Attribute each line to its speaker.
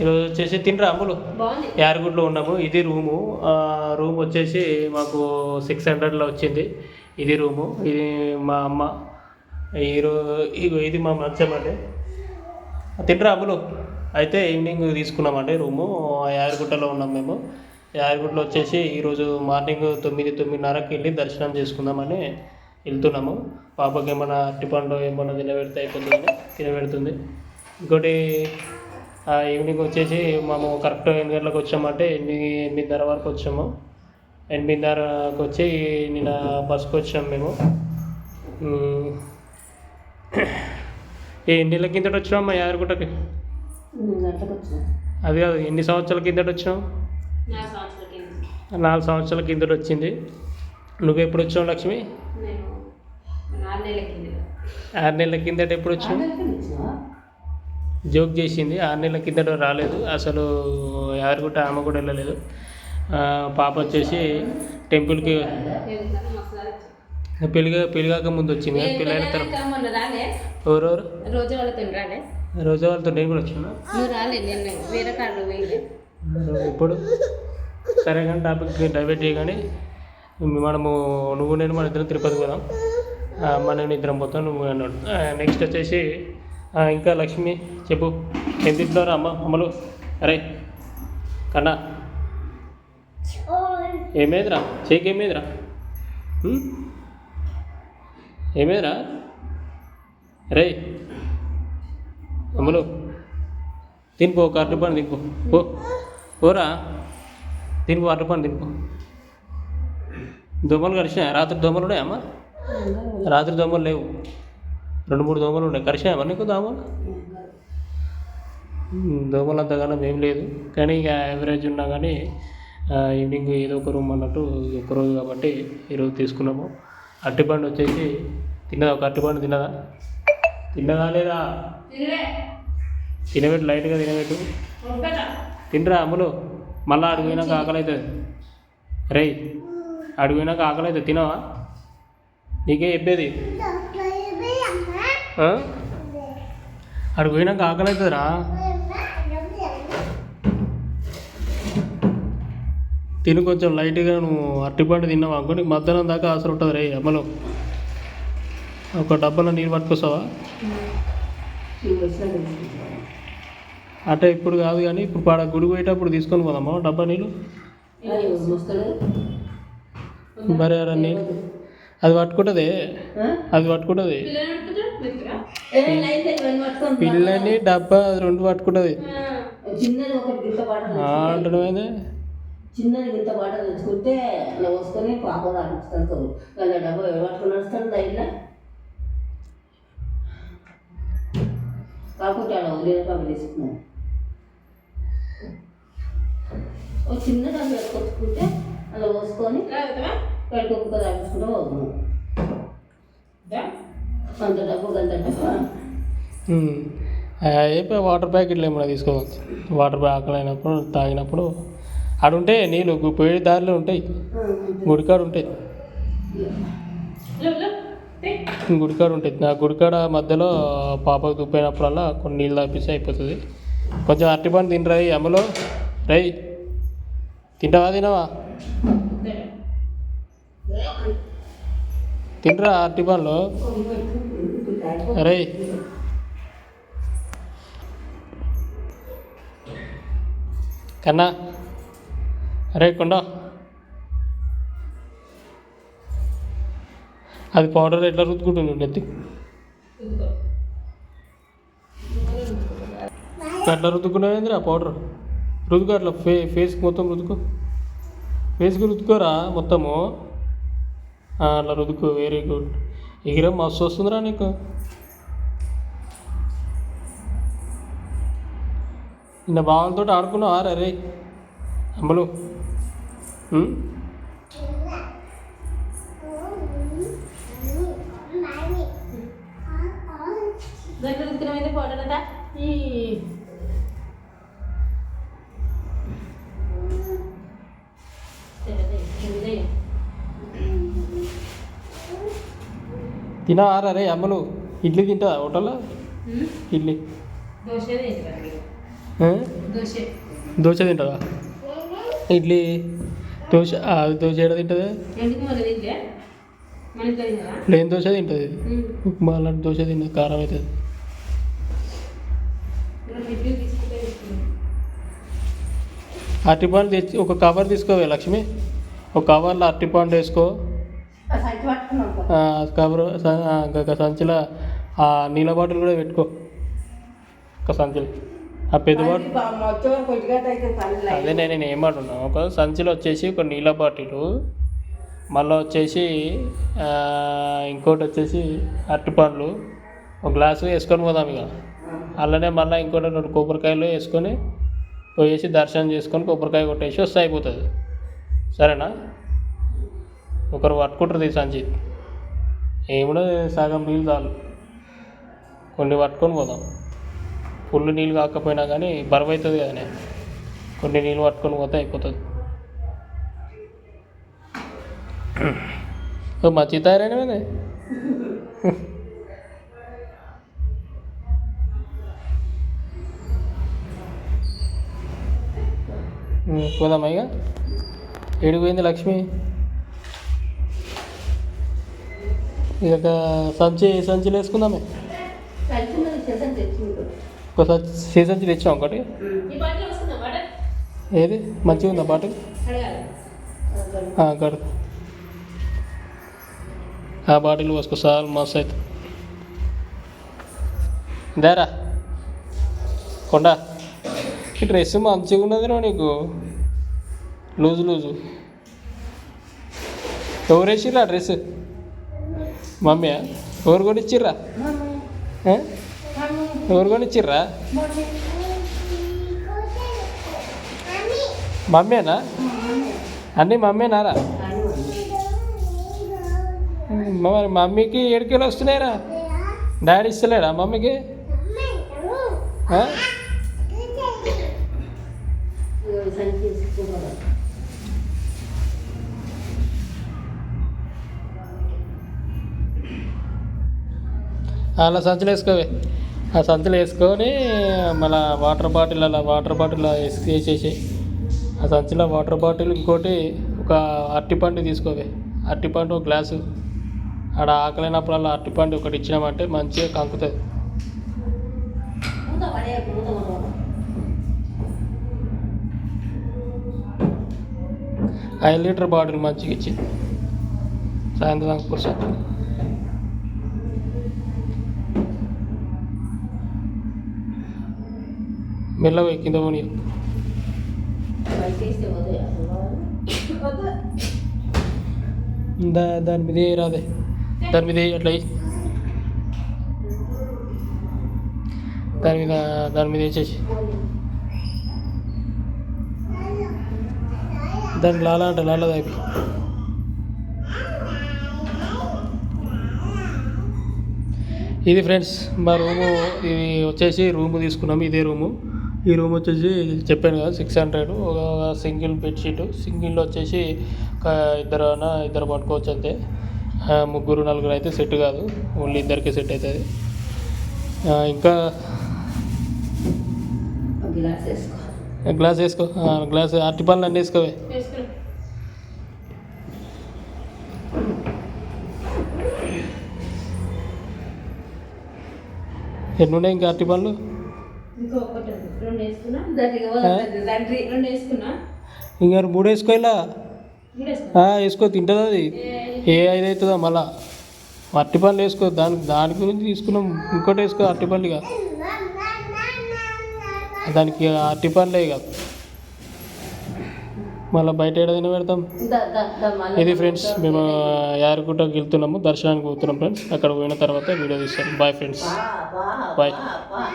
Speaker 1: ఈరోజు వచ్చేసి తినరా అమ్ములు? యారగుడ్లో ఉన్నాము ఇది రూము. రూమ్ వచ్చేసి మాకు సిక్స్ హండ్రెడ్లో వచ్చింది. ఇది రూము ఇది మా అమ్మ. ఈరో ఇగో ఇది మా మంచం అండి. తినరా అమ్ములు? అయితే ఈవినింగ్ తీసుకున్నామండి రూము. యాదగిరిగుట్టలో ఉన్నాం మేము. యాదగిరిగుట్టలో వచ్చేసి ఈరోజు మార్నింగ్ తొమ్మిది తొమ్మిదిన్నరకి వెళ్ళి దర్శనం చేసుకుందామని వెళ్తున్నాము. పాపకి ఏమైనా అట్టిపండు ఏమైనా తినబెడితే అయిపోతుందని తినబెడుతుంది. ఇంకోటి ఈవినింగ్ వచ్చేసి మేము కరెక్ట్ ఎనిమిది గంటలకు వచ్చామంటే ఎనిమిది ఎనిమిదిన్నర వరకు వచ్చాము. ఎనిమిదిన్నరకు వచ్చి నిన్న బస్కి వచ్చాము మేము. ఎన్ని నెలల కిందట వచ్చినాం మా యాదగిరిగుట్టకి? అది కాదు ఎన్ని సంవత్సరాల కిందట
Speaker 2: కింద.
Speaker 1: నాలుగు సంవత్సరాల కిందట వచ్చింది. నువ్వు ఎప్పుడు వచ్చావు లక్ష్మి? ఆరు నెలల కిందట ఎప్పుడు వచ్చావు జోక్ చేసింది. ఆరు నెలల కిందట రాలేదు. అసలు యాదగిరిగుట్ట ఆమె కూడా వెళ్ళలేదు. పాప వచ్చేసి టెంపుల్కి పెళ్ళిగా పెళ్ళిగాక ముందు వచ్చింది. పెళ్ళైన తర్వాత ఎవరెవరు?
Speaker 2: రోజు వాళ్ళతో
Speaker 1: నేను కూడా వచ్చాను? ఇప్పుడు సరే కానీ టాపిక్ డైవర్ట్ చేయగానే మనము నువ్వు నేను మన ఇద్దరం తిరుపతి పోదాం. మనం ఇద్దరం పోతాం నువ్వు అన్నాడు నెక్స్ట్ వచ్చేసి ఇంకా లక్ష్మి చెప్పు. ఏం అమ్మ అమ్మలు? అరే కన్నా. ఏమేదిరా? చేకి ఏమేదిరా ఏమేదిరా? రే అమ్మలు. తినిపో ఒక అరటి పండు తినిపో పో. పోరా. తినిపో అరటి పండు తినిపో దోమలు కలిసినాయి రాత్రి దోమలు ఉన్నాయమ్మా రాత్రి దోమలు లేవు. రెండు మూడు దోమలు ఉన్నాయి. కరిచినాయమ్మా నీకు దోమలు? దోమలు అంతగానో ఏం లేదు. కానీ ఇక యావరేజ్ ఉన్నా కానీ ఈవినింగ్ ఏదో ఒక రూమ్ అన్నట్టు ఒక రోజు కాబట్టి ఈరోజు తీసుకున్నాము. అరటిపండు వచ్చేసి తిన్నదా? ఒక అరటిపండు తిన్నదా? తిన్నదా లేదా? తినబెట్టు లైట్గా తినబెట్టు. తినరా అమ్ములు మళ్ళీ అడుగు పోయినాక ఆకలి అవుతుంది రే అడుగు పోయినాక ఆకలి అవుతుంది తినవా? నీకే చెప్పేది. అడుగు పోయినాక ఆకలి అవుతుందిరా తిను కొంచెం లైట్గా నువ్వు అరటిపండు తిన్నావు అనుకో నీకు మధ్యాహ్నం దాకా ఆసర ఉంటుంది రే అమ్మలో ఒక డబ్బాలో నీళ్ళు పట్టుకొస్తావా? అంటే ఇప్పుడు కాదు కానీ ఇప్పుడు పాడ గుడి పోయేటప్పుడు తీసుకొని పోదామా డబ్బా నీళ్ళు? మరి అరే నీళ్ళు. అది పట్టుకుంటుంది. అది పట్టుకుంటుంది. పిల్లని డబ్బా అది రెండు పట్టుకుంటుంది. అంటున్నామైంది
Speaker 3: చిన్నది గింత పాట తెచ్చుకుంటే అలా వసుకొని పాప రాణిస్తాను అలా డబ్బా ఎవరు పట్టుకుని వస్తాను దానిలో కాకుంటే అలా వదిలేద పాప తీసుకున్నాను. ఒక చిన్న డబ్బా వేసుకొచ్చుకుంటే అలా పోసుకొని పోతున్నాం. డబ్బు
Speaker 1: అయిపోయి వాటర్ ప్యాకెట్లు ఏమైనా తీసుకోవాలి వాటర్ ప్యాక్ ఆకలి అయినప్పుడు తాగినప్పుడు. ఆడ ఉంటే నీళ్ళు పోయే దారిలో ఉంటాయి. గుడికాడు ఉంటాయి. గుడికాడు ఉంటాయి. నా గుడికాడ మధ్యలో పాపకు దుబ్బైనప్పుడల్లా కొన్ని నీళ్ళు తాపిస్తే అయిపోతుంది. కొంచెం అరటిపండు తినరా అమ్మలో? రై తింటావా తినవా? తినరా అరటిపండ్లు అరే కన్నా. అరే కొండ. అది పౌడర్ ఎట్లా రుద్దుకుంటుంది నెత్తి. అట్లా రుద్దుకున్నావేంద్ర పౌడర్? రుద్దుకో అట్లా ఫే ఫేస్కి మొత్తం రుద్దుకో. ఫేస్కి రుద్దుకోరా మొత్తము. అట్లా రుద్దుకో వెరీ గుడ్ ఎగిరే మస్తు వస్తుందిరా నీకు. నిన్న బావలతో ఆడుకున్నావా ఆరే అమ్మలు తినవా రే అమ్మలు? ఇడ్లీ తింటావా హోటల్లో? ఇడ్లీ.
Speaker 2: దోశ
Speaker 1: తింటుందా ఇడ్లీ. దోశ దోశ ఏడ తింటుంది? ప్లేన్ దోశ తింటుంది. ఉప్మా లాంటి దోశ తిన్నది కారం అవుతుంది. అరటిపండు తెచ్చి ఒక కవర్ తీసుకోవే లక్ష్మి. ఒక కవర్లో అరటిపండు వేసుకో. ఒక సంచిలో ఆ నీళ్ళ బాటిల్ కూడా పెట్టుకో. ఒక సంచిలో. ఆ పెద్ద బాటిల్.
Speaker 3: అది
Speaker 1: నేను నేను ఏమంటున్నా ఒక సంచిలో వచ్చేసి ఒక నీళ్ళ బాటిల్ మళ్ళీ వచ్చేసి ఇంకోటి వచ్చేసి అరటిపండ్లు ఒక గ్లాసు వేసుకొని పోదాం ఇక. అలానే మళ్ళీ ఇంకోటి రెండు కొబ్బరికాయలు వేసుకొని పోయేసి దర్శనం చేసుకొని కొబ్బరికాయ కొట్టేసి వస్తే అయిపోతుంది. సరేనా? ఒకరు పట్టుకుంటారు ఈ సంచి ఏముండదు సగం నీళ్ళు చాలు. కొన్ని పట్టుకొని పోదాం. ఫుల్ నీళ్ళు కాకపోయినా కానీ బరువు అవుతుంది కదనే కొన్ని నీళ్ళు పట్టుకొని పోతే అయిపోతుంది. ఓ మంచి తయారైనవే పోదామా ఇక? ఏడికి పోయింది లక్ష్మి? ఇక సంచి సంచిలో వేసుకుందామే. ఒక సంచి సీ సంచి తెచ్చాం ఒకటి. ఏది? మంచిగా ఉందా బాటిల్? కడు ఆ బాటిల్ పోసుకో సార్ మస్తు అవుతుంది దారా కొండ? ఈ డ్రెస్ మంచిగా ఉన్నదిరా నీకు. Loose loose. ఎవరు వేసిర్రా డ్రెస్ మమ్మీయా ఎవరు కొనిచ్చిర్రా? ఎవరు కొనిచ్చిర్రా మమ్మీనా అన్నీ మమ్మీనారా మరి మమ్మీకి ఏడుకేలు వస్తున్నాయిరా డాడీ ఇస్తలేడా మమ్మీకి? అలా సంచులు వేసుకోవే. ఆ సంచులు వేసుకొని మళ్ళా వాటర్ బాటిల్ అలా వాటర్ బాటిల్ వేసి వేసేసి ఆ సంచిలో వాటర్ బాటిల్ ఇంకోటి ఒక అరటిపండు తీసుకోవే. అరటిపండు ఒక గ్లాసు. ఆడ ఆకలినప్పుడల్లా అరటిపండు ఒకటి ఇచ్చినామంటే మంచిగా కంకుతుంది. ఐదు లీటర్ బాటిల్ మంచిగా ఇచ్చి సాయంత్రం కోసం మెల్లగా కింద పోనీ దా దాని మీద రాదే. దాని మీద అట్లా దాని మీద దాని మీద వేసేసి దానికి లాలా అంటే లాలా దాపి ఇది ఫ్రెండ్స్ మా రూము ఇది వచ్చేసి రూము తీసుకున్నాము ఇదే రూము. ఈ రూమ్ వచ్చేసి చెప్పాను కదా సిక్స్ హండ్రెడ్ ఒక సింగిల్ బెడ్షీట్ సింగిల్ వచ్చేసి ఒక ఇద్దరు ఇద్దరు పట్టుకోవచ్చు అంతే. ముగ్గురు నలుగురు అయితే సెట్ కాదు. ఓన్లీ ఇద్దరికి సెట్ అవుతుంది. ఇంకా
Speaker 3: గిలాస్ వేసుకో.
Speaker 1: గ్లాస్ గ్లాస్ అరటిపళ్ళు అన్నీ వేసుకోవే.
Speaker 2: వేసుకున్నాం
Speaker 1: ఎన్ని ఉన్నాయి ఇంకా అరటిపళ్ళు
Speaker 2: ఇంకో రెండు వేసుకున్నా
Speaker 3: దానికి వదలదు తండ్రి
Speaker 2: రెండు వేసుకున్నా.
Speaker 1: ఇంకా మూడు వేసుకో ఇలా. వేసుకో. తింటుంది అది? ఏ ఐదు అవుతుందో మళ్ళా? అరటిపళ్ళు వేసుకో దాని దాని గురించి తీసుకున్నాం. ఇంకోటి వేసుకో అరటిపళ్ళు ఇక. దానికి అరటిపళ్ళే ఇక. మళ్ళీ బయట ఏడ తిన పెడతాం? ఇది ఫ్రెండ్స్ మేము యాదగిరిగుట్టకి వెళ్తున్నాము. దర్శనానికి పోతున్నాం ఫ్రెండ్స్. అక్కడ పోయిన తర్వాత వీడియో తీస్తాం. బాయ్ ఫ్రెండ్స్
Speaker 3: బా బా
Speaker 1: Bye.
Speaker 3: బా బా.